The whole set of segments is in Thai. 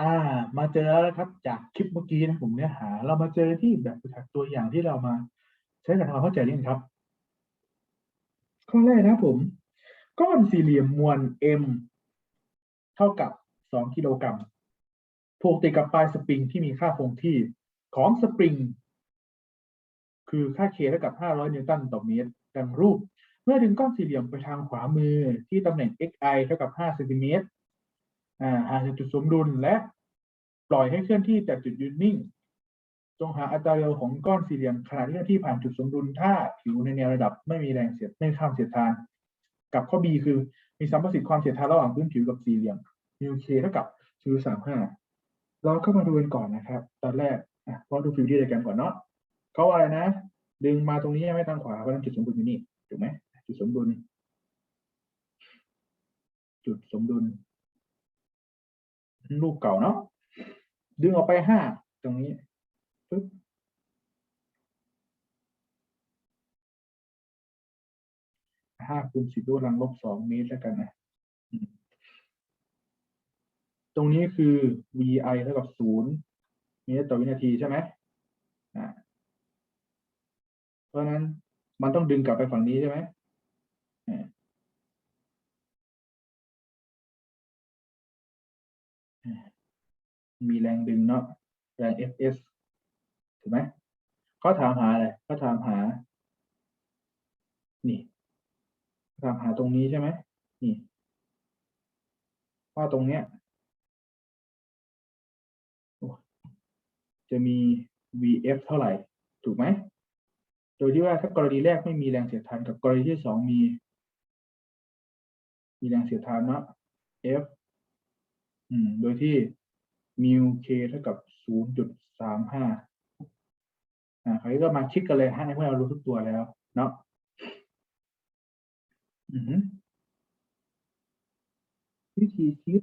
อ่า มาเจอแล้วครับจากคลิปเมื่อกี้นะผมเนื้อหา เรามาเจอที่แบบฝึกหัดตัวอย่างที่เรามา ใช้กับทำควาเข้าใจเรื่องครับ ข้อแรกนะครับผม ก้อนสี่เหลี่ยมมวล m เท่ากับสองกิโลกรัมผูกติดกับปลายสปริงที่มีค่าคงที่ของสปริง คือค่า k เท่ากับ 500 นิวตันต่อเมตร ดังรูป เมื่อดึงก้อนสี่เหลี่ยมไปทางขวามือที่ตำแหน่ง xi เท่ากับ5เซนติเมตร อ่าหาจากจุดสมดุลและปล่อยให้เคลื่อนที่จากจุดยืนนิ่ง จงหาอัตราเร็วของก้อนสี่เหลี่ยมขณะที่เคลื่อนที่ผ่านจุดสมดุลถ้าผิวในแนวระดับไม่มีแรงเสียดไม่ข้ามเสียดทาน กับข้อ B คือมีสัมประสิทธิ์ความเสียดทานระหว่างพื้นผิวกับสี่เหลี่ยมมิวเคเท่ากับ0.35เราก็มาดูกันก่อนนะครับ ตอนแรกอะเพราะดูฟิวดี้ด้วยกันก่อนเนาะเขาว่าอะไรนะ ดึงมาตรงนี้ไม่ทางขวาเพราะนั้นจุดสมดุลอยู่นี่ถูกไหมจุดสมดุล จุดสมดุล รูปเก่าเนาะดึงออกไปห้าตรงนี้ปึ๊บห้าคูณสิบยกกำลังลบสองเมตรแล้วกันนะตรงนี้คือ vi เท่ากับศูนย์เมตรต่อวินาทีใช่ไหมเพราะนั้นมันต้องดึงกลับไปฝั่งนี้ใช่ไหม มีแรงดึงเนาะแรง Fs ถูกไหมเขาถามหาอะไรเขาถามหา นี่ถามหาตรงนี้ใช่ไหมนี่ว่าตรงเนี้ยจะมี Vf เท่าไหร่ ถูกไหม โดยที่ว่าถ้ากรณีแรกไม่มีแรงเสียดทานกับกรณีที่สองมี มีแรงเสียดทานเนาะ F อืม โดยที่ มิวเคเท่ากับศูนย์จุดสามห้าอ่าคราวนี้ก็มาคิดกันเลยฮะในเมื่อเรารู้ทุกตัวแล้ว เนาะอือหือวิธีคิด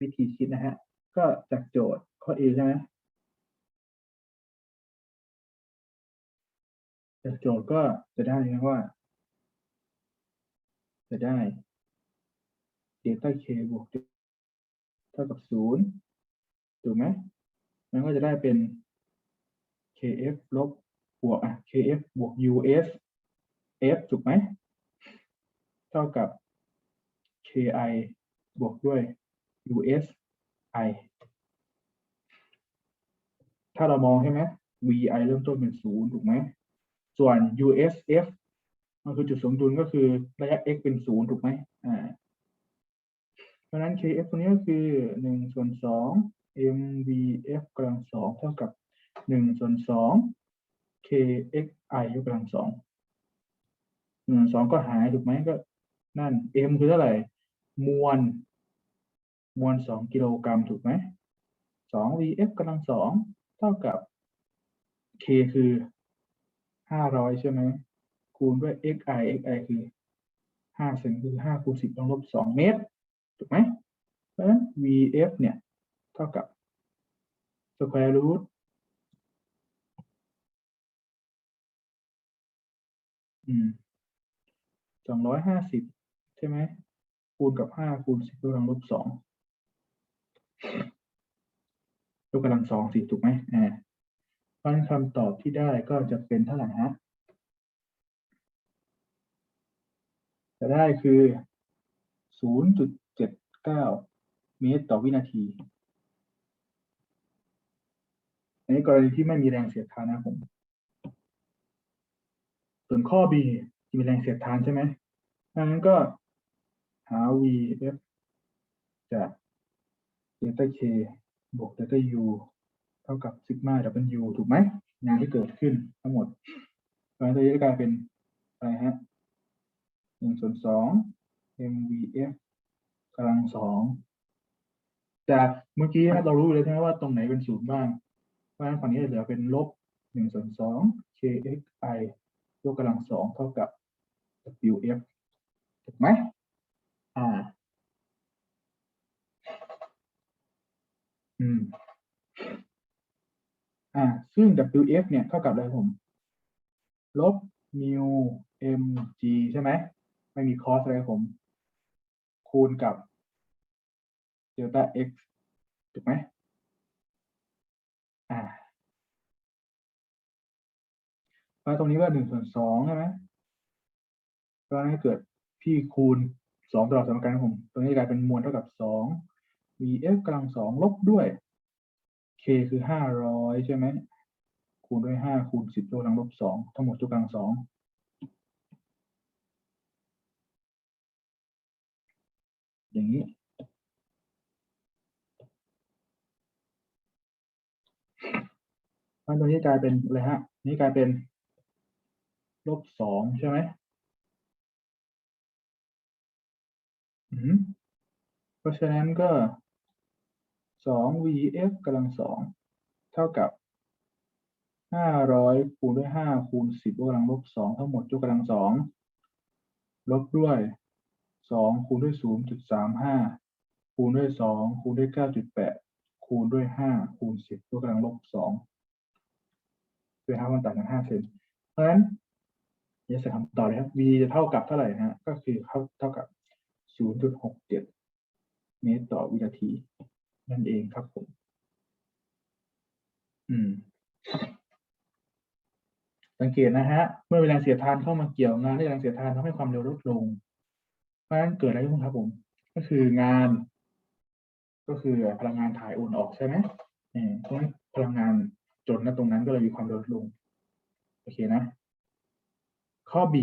วิธีคิดนะฮะ ก็จากโจทย์ข้อ A ใช่ไหมจากโจทย์ก็จะได้นะว่า จะได้เดลต้า k บวกเท่ากับศูนย์ถูกไหมมันก็จะได้เป็น kf ลบบวกอะ kf บวก us f ถูกไหม เท่ากับ ki บวกด้วย us i ถ้าเรามองใช่ไหม vi เริ่มต้นเป็นศูนย์ถูกไหม ส่วน usf มันคือจุดสมดุลก็คือระยะ x เป็นศูนย์ถูกไหมอ่าเพราะนั้น kf ตัวนี้ก็คือหนึ่งส่วนสอง mvf กำลังสองเท่ากับหนึ่งส่วนสอง kxi ยกกำลังสองหนึ่งสองก็หายถูกไหมก็ นั่น m คือเท่าไหร่ มวล มวลสองกิโลกรัมถูกไหมสอง vf กำลังสองเท่ากับ k คือห้าร้อยใช่ไหม คูณด้วย xi xi คือห้าเซนคือห้าคูณสิบต้องลบสองเมตรถูกไหมเพราะฉะนั้น vf เนี่ยเท่ากับ square root อืมสองร้อยห้าสิบใช่ไหมคูณกับห้าคูณสิบยกกำลังลบสองยกกำลังสองสิถูกไหมอ่าเพราะฉะนั้นคำตอบที่ได้ก็จะเป็นเท่าไหร่ฮะ จะได้คือ 0.79 เมตรต่อวินาทีอันนี้กรณีที่ไม่มีแรงเสียดทานนะครับผม ส่วนข้อ B มีแรงเสียดทานใช่ไหมดังนั้นก็หา VF จากเดลต้า K บวกเดลต้า U เท่ากับซิกมา W ถูกไหม งานที่เกิดขึ้นทั้งหมดเพราะฉะนั้นตัวนี้จะกลายเป็นอะไรฮะ หนึ่งส่วนสอง mvf กำลังสองจากเมื่อกี้เรารู้เลยใช่ไหมว่าตรงไหนเป็นศูนย์บ้าง เพราะฉะนั้นฝั่งนี้จะเหลือเป็นลบหนึ่งส่วนสอง kxi ยกกำลังสองเท่ากับ wf ถูกไหมอ่า อืม อ่า ซึ่ง wf เนี่ยเท่ากับอะไรผม ลบ mu mg ใช่ไหม ไม่มีคอสอะไรผม คูณกับเดลต้า x ถูกไหมอ่าแล้วตรงนี้ว่าหนึ่งส่วนสองใช่ไหมก็ให้เกิดพี่คูณสองตลอดสมการของผม ตรงนี้กลายเป็นมวลเท่ากับสอง vf กำลังสองลบด้วย k คือห้าร้อยใช่ไหมคูณด้วยห้าคูณสิบยกกำลังลบสองทั้งหมดยกกำลังสอง อย่างนี้มันตรงนี้กลายเป็นอะไรฮะ นี่กลายเป็นลบสองใช่ไหมอืมเพราะฉะนั้นก็สอง vf กำลังสองเท่ากับห้าร้อยคูณด้วยห้าคูณสิบยกกำลังลบสองทั้งหมดยกกำลังสองลบด้วย สองคูณด้วยศูนย์จุดสามห้าคูณด้วยสองคูณด้วยเก้าจุดแปดคูณด้วยห้าคูณสิบยกกำลังลบสองคือห้ามันต่างกันห้าเซนเพราะฉะนั้นจะใส่คำตอบเลยครับ v จะเท่ากับเท่าไหร่ฮะ ก็คือเท่าเท่ากับ 0.67 เมตรต่อวินาที นั่นเองครับผม อืมสังเกตนะฮะ เมื่อเวลาเสียดทานเข้ามาเกี่ยวงานที่แรงเสียดทานทำให้ความเร็วลดลง เพราะฉะนั้นเกิดอะไรขึ้นครับผม ก็คืองาน ก็คือพลังงานถ่ายโอนออกใช่ไหมอืมตรงนี้พลังงานจนนะตรงนั้นก็เลยมีความลดลง โอเคนะ ข้อ B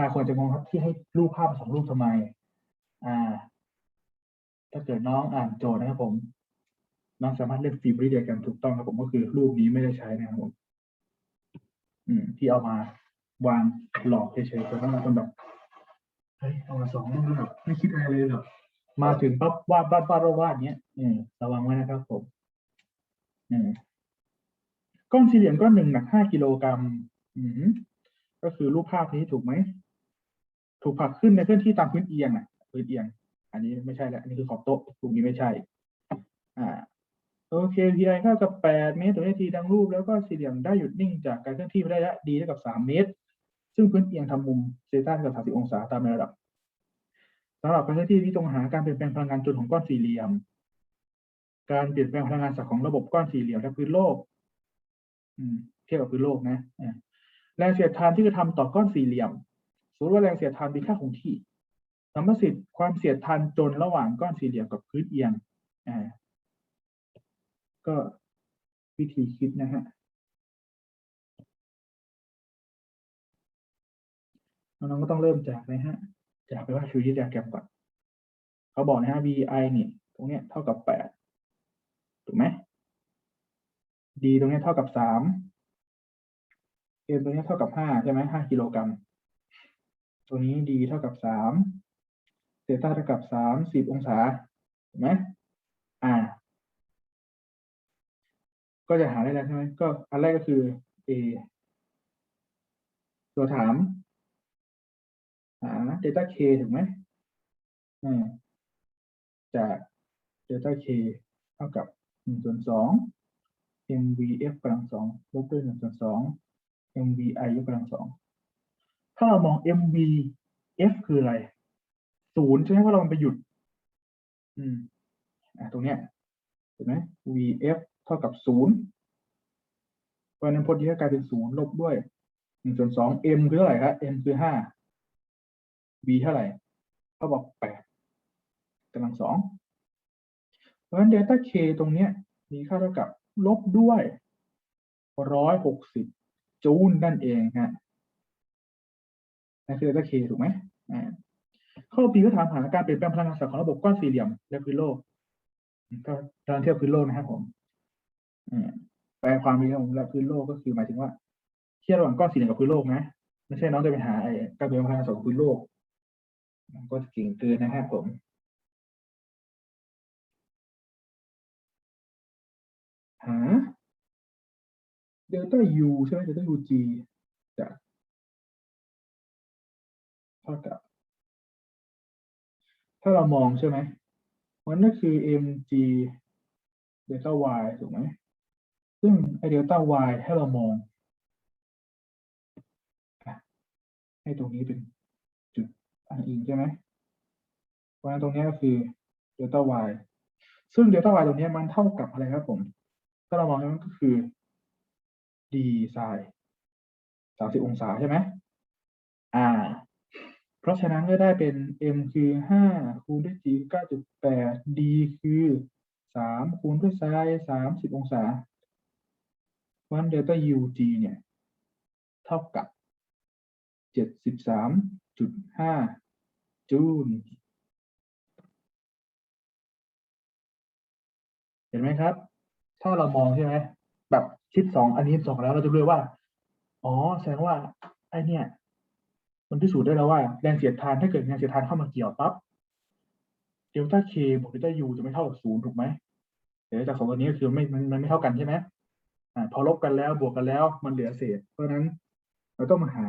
หลายคนจะงงครับที่ให้รูปภาพสองรูปทำไม อ่า ถ้าเกิดน้องอ่านโจทย์นะครับผม น้องสามารถเลือกฟิล์มริเดียกันถูกต้องครับผมก็คือรูปนี้ไม่ได้ใช้นะครับผม อืม ที่เอามาวางหลอกเฉยๆแต่ว่าบางคนแบบ เฮ้ยเอามาสองรูปแล้วแบบไม่คิดอะไรเลยเหรอมาถึงปั๊บวาดวาดวาดวาดวาดเนี้ยอืมระวังไว้นะครับผมอืมก้อนสี่เหลี่ยมก้อนหนึ่งหนักห้ากิโลกรัมอืมก็คือรูปภาพนี้ถูกไหมถูกผลักขึ้นในพื้นที่ตามพื้นเอียงอะพื้นเอียง อันนี้ไม่ใช่แล้วอันนี้คือขอบโต๊ะตรงนี้ไม่ใช่ อ่าโอเค pi เท่ากับแปดเมตรต่อวินาทีดังรูปแล้วก็สี่เหลี่ยมได้หยุดนิ่งจากการเคลื่อนที่ไประยะ d เท่ากับสามเมตร ซึ่งพื้นเอียงทำมุมเซต้าเท่ากับสามสิบองศาตามระดับสำหรับการเคลื่อนที่ที่จงหาการเปลี่ยนแปลงพลังงานจนของก้อนสี่เหลี่ยม การเปลี่ยนแปลงพลังงานสักของระบบก้อนสี่เหลี่ยมและพื้นโลกอืเทียบกับพื้นโลกนะแรงเสียดทานที่กระทำต่อก้อนสี่เหลี่ยมสมมติว่าแรงเสียดทานมีค่าคงที่สัมประสิทธิ์ความเสียดทานจนระหว่างก้อนสี่เหลี่ยมกับพื้นเอียง อ่า ก็วิธีคิดนะฮะ น้องๆก็ต้องเริ่มจากนะฮะ จากไปว่าฟิวจิตแกรมก่อนเขาบอกนะฮะ vi นี่ตรงเนี้ยเท่ากับแปดถูกไหม d ตรงเนี้ยเท่ากับสามเอ็มตัวนี้ยเท่ากับห้าใช่ไหมห้ากิโลกรัมตัวนี้ดีเท่ากับสามเซต้าเท่ากับสามสิบองศาเห็นไหมอ่า ก็จะหาได้แล้วใช่ไหมก็อันแรกก็คือ A ตัวถาม หาเดต้า K ถูกไหมจากเดต้า K เท่ากับหนึ่งส่วนสอง MVF กำลังสองลบด้วยหนึ่งส่วนสอง MVI ยกกำลังสองถ้าเรามอง MVF คืออะไรศูนย์ใช่ไหมว่าเรามันไปหยุด อืมอะตรงเนี้ยเห็นไหม VF เท่ากับศูนย์เพราะนั้นพจน์นี้ก็กลายเป็นศูนย์ลบด้วยหนึ่งส่วนสอง M คือเท่าไหร่ครับ M คือห้า V เท่าไหร่เขาบอกแปดกำลังสองเพราะฉะนั้น delta K ตรงนี้มีค่าเท่ากับลบด้วยร้อยหกสิบจูลนั่นเองฮะนั่นคือ delta k ถูกไหมข้อปีก็ถามหาการเปลี่ยนแปลงพลังงานสัตว์ของระบบก้อนสี่เหลี่ยมและพื้นโลกก็การเทียบพื้นโลกนะครับผมแปลความเป็นของและพื้นโลกก็คือหมายถึงว่าเทียบระหว่างก้อนสี่เหลี่ยมกับพื้นโลกนะไม่ใช่น้องจะไปหาไอ้การเปลี่ยนแปลงพลังงานสัตว์ของพื้นโลก ก็เก่งเกินนะครับผมหาเดลต้า U ใช่ไหมเดลต้า UG จะเท่ากับ ถ้าเรามองใช่ไหมมันก็คือ mg เดลต้า y ถูกไหมซึ่งไอเดลต้า y ให้เรามอง ให้ตรงนี้เป็น อ้างอิงใช่ไหมเพราะฉะนั้นตรงนี้ก็คือเดลต้า y ซึ่งเดลต้า y ตรงนี้มันเท่ากับอะไรครับผม ถ้าเรามองมันก็คือ d ไซน์สามสิบองศาใช่ไหมอ่า เพราะฉะนั้นก็ได้เป็น m คือห้าคูณด้วย g เก้าจุดแปด d คือสามคูณด้วยไซน์สามสิบองศาเพราะฉะนั้นเดลต้า u g เนี่ย เท่ากับเจ็ดสิบสาม จุดห้าจูลเห็นไหมครับ ถ้าเรามองใช่ไหมแบบชิดสองอันนี้สองแล้วเราจะรู้เลยว่า อ๋อ แสดงว่าไอเนี่ย มันพิสูจน์ได้แล้วว่าแรงเสียดทานถ้าเกิดแรงเสียดทานเข้ามาเกี่ยวปั๊บเดลต้าเคบวกเดลต้ายูจะไม่เท่ากับศูนย์ถูกไหมเดี๋ยวจากสองตัวนี้ก็คือไม่มันมันไม่เท่ากันใช่ไหมอ่าพอลบกันแล้วบวกกันแล้วมันเหลือเศษ เพราะฉะนั้นเราต้องมาหา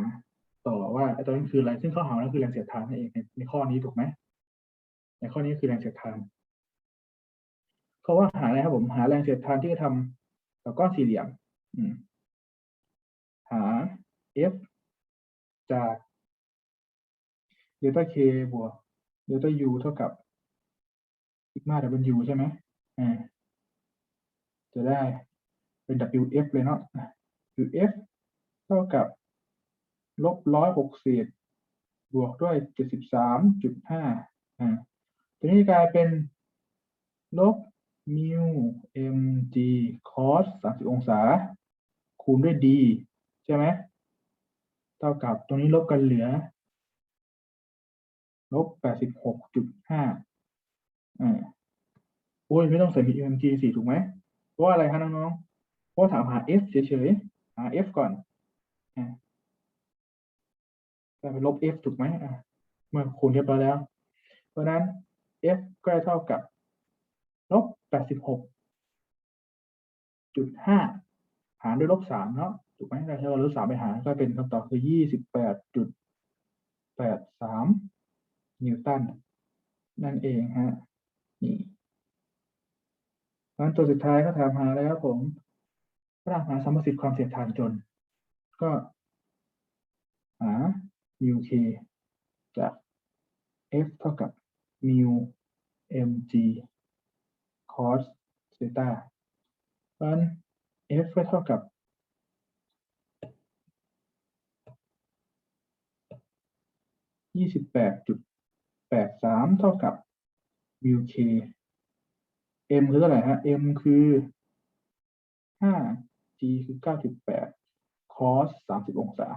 ต่อว่าไอ้ตัวนั้นคืออะไรซึ่งข้อหานั้นคือแรงเสียดทานนั่นเองในข้อนี้ถูกไหมในข้อนี้คือแรงเสียดทานเขาว่าหาอะไรครับผมหาแรงเสียดทานที่จะทำกับก้อนสี่เหลี่ยมหา F จากเดลต้า K บวกเดลต้า U เท่ากับซิกมา W ใช่ไหมอ่าจะได้เป็น WF เลยเนาะอะคือ F เท่ากับ ลบร้อยหกสิบบวกด้วยเจ็ดสิบสามจุดห้าอ่าตัวนี้กลายเป็นลบมิว mg cos สามสิบองศา คูณด้วย d ใช่ไหมเท่ากับตรงนี้ลบกันเหลือลบแปดสิบหกจุดห้าอ่าโอ้ยไม่ต้องใส่ mg สี่ถูกไหมเพราะอะไรคะน้องๆเพราะถามหา f เฉยๆหา f ก่อน ได้เป็นลบ f ถูกไหมอะเมื่อคูณเรียบร้อยแล้ว เพราะนั้น f ก็จะเท่ากับลบแปดสิบหกจุดห้าหารด้วยลบสามเนาะถูกไหมเราใช้ลบสามไปหารก็เป็นคำตอบคือยี่สิบแปดจุดแปดสามนิวตันนั่นเองฮะนี่งั้นตัวสุดท้ายก็ถามหาอะไรครับผมก็ถามหาสมมติความเสียดทานจน ก็หา mu k จาก f เท่ากับ mu mg cos เซตาเพราะฉะนั้น f ก็เท่ากับ ยี่สิบแปดจุดแปดสามเท่ากับ mu k m คือเท่าไหร่ฮะ m คือห้า g คือเก้าจุดแปด cos สามสิบองศา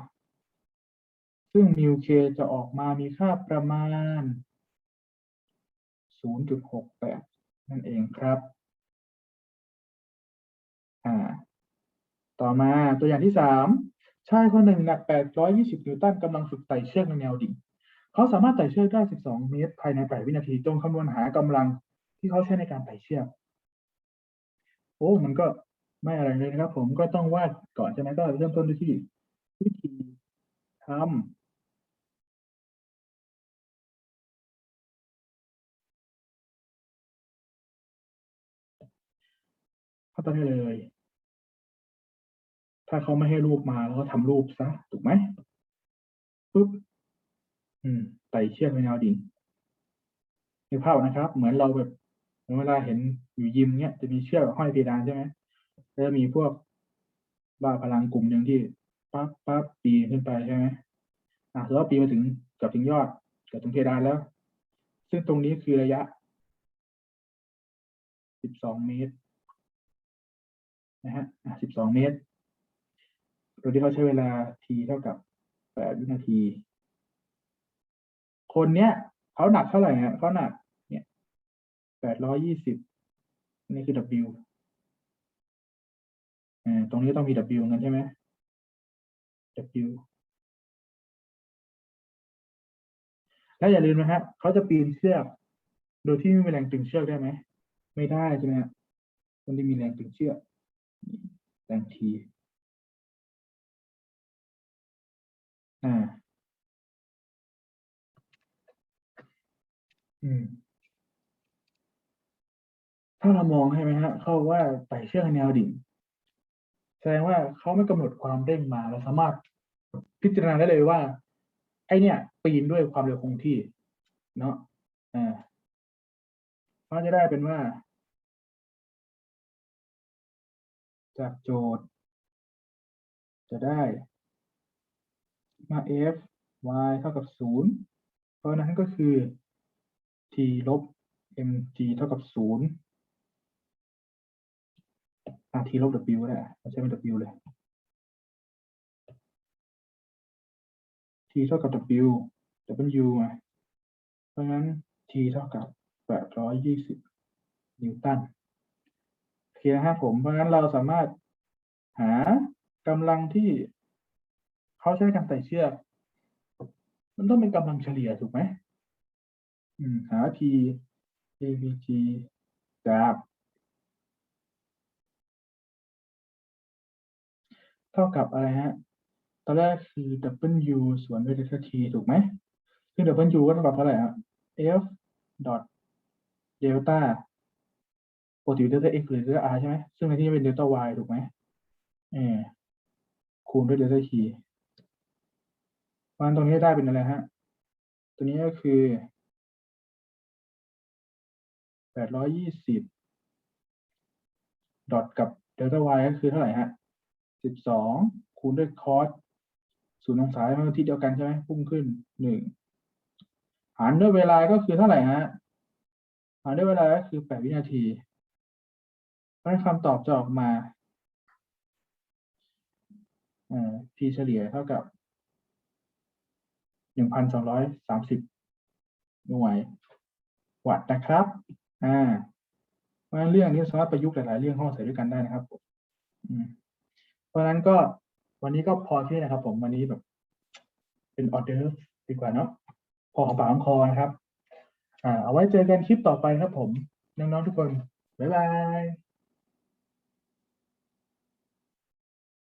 ซึ่ง mu k จะออกมามีค่าประมาณ 0.68 นั่นเองครับ อ่า ต่อมาตัวอย่างที่สามชายคนหนึ่งหนัก 820 นิวตันกำลังฝึกไต่เชือกในแนวดิ่ง เขาสามารถไต่เชือกได้ 12 เมตร ภายใน 8 วินาที จงคำนวณหากำลังที่เขาใช้ในการไต่เชือก โอ้ มันก็ไม่อะไรเลยนะครับ ผมก็ต้องวาดก่อนใช่ไหมก็เริ่มต้นด้วยที่วิธีทำ เข้าไปได้เลย ถ้าเขาไม่ให้รูปมาแล้วก็ทำรูปซะถูกไหมปุ๊บอืมไต่เชือกในแนวดิ่งในภาพนะครับ เหมือนเราแบบเวลาเห็นอยู่ยิมเนี้ยจะมีเชือกห้อยเพดานใช่ไหมแล้วมีพวกบ้าพลังกลุ่มหนึ่งที่ปั๊บปั๊บปีนขึ้นไปใช่ไหมอะแล้วปีมาถึงเกับถึงยอดเกับถึงเพดานแล้ว ซึ่งตรงนี้คือระยะ 12 เมตร นะฮะ12เมตร โดยที่เขาใช้เวลา t เท่ากับ8วินาที คนเนี้ยเขาหนักเท่าไหร่ฮะเขาหนัก เนี่ย820นี่คือ W อ่าตรงนี้ต้องมี W เงินใช่ไหม W แล้วอย่าลืมนะฮะเขาจะปีนเชือก โดยที่ไม่มีแรงตึงเชือกได้ไหม ไม่ได้ใช่ไหมฮะมันจะมีแรงตึงเชือก แรงทีอ่า อืมถ้าเรามองใช่ไหมฮะเขาว่าไต่เชือกแนวดิ่ง แสดงว่าเขาไม่กำหนดความเร่งมาเราสามารถพิจารณาได้เลยว่า ไอเนี่ย ปีนด้วยความเร็วคงที่ เนาะอ่าก็จะได้เป็นว่า จากโจทย์ จะได้มา f y เท่ากับศูนย์เพราะนั้นก็คือ t ลบ mg เท่ากับศูนย์ rt ลบ w ก็ได้อะเราใช้เป็น w เลย t เท่ากับ w w ไงเพราะนั้น t เท่ากับ 820 นิวตัน เคนะครับผม เพราะฉะนั้นเราสามารถหากำลังที่เขาใช้การไต่เชือก มันต้องเป็นกำลังเฉลี่ยถูกไหมอืมหา t avg จาก เท่ากับอะไรฮะ ตอนแรกคือ w ส่วนด้วย delta t ถูกไหมซึ่ง w ก็เท่ากับเท่าไหร่ฮะ f dot delta กติ delta x หรือ delta r ใช่ไหมซึ่งในที่นี้เป็น delta y ถูกไหมเออคูณด้วย delta t เพราะฉะนั้นตรงนี้ได้เป็นอะไรฮะ ตัวนี้ก็คือแปดร้อยยี่สิบดอทกับ delta y ก็คือเท่าไหร่ฮะสิบสองคูณด้วยคอสศูนย์องศามันทิศเดียวกันใช่ไหมพุ่งขึ้นหนึ่งหารด้วยเวลาก็คือเท่าไหร่ฮะหารด้วยเวลาก็คือแปดวินาที เพราะคำตอบจะออกมาอ่อ t เฉลี่ยเท่ากับหนึ่งพันสองร้อยสามสิบหน่วยวัตต์นะครับ อ่าเพราะฉะนั้นเรื่องนี้สามารถประยุกต์หลาย ๆ เรื่องเข้ามาใส่ด้วยกันได้นะครับผมอืมเพราะฉะนั้นก็วันนี้ก็พอแค่นี้นะครับ ผมวันนี้แบบ เป็นออเดอร์ดีกว่าเนาะพอของปากของคอนะครับ อ่า เอาไว้เจอกันคลิปต่อไปครับผม น้อง ๆ ทุกคน บ๊ายบาย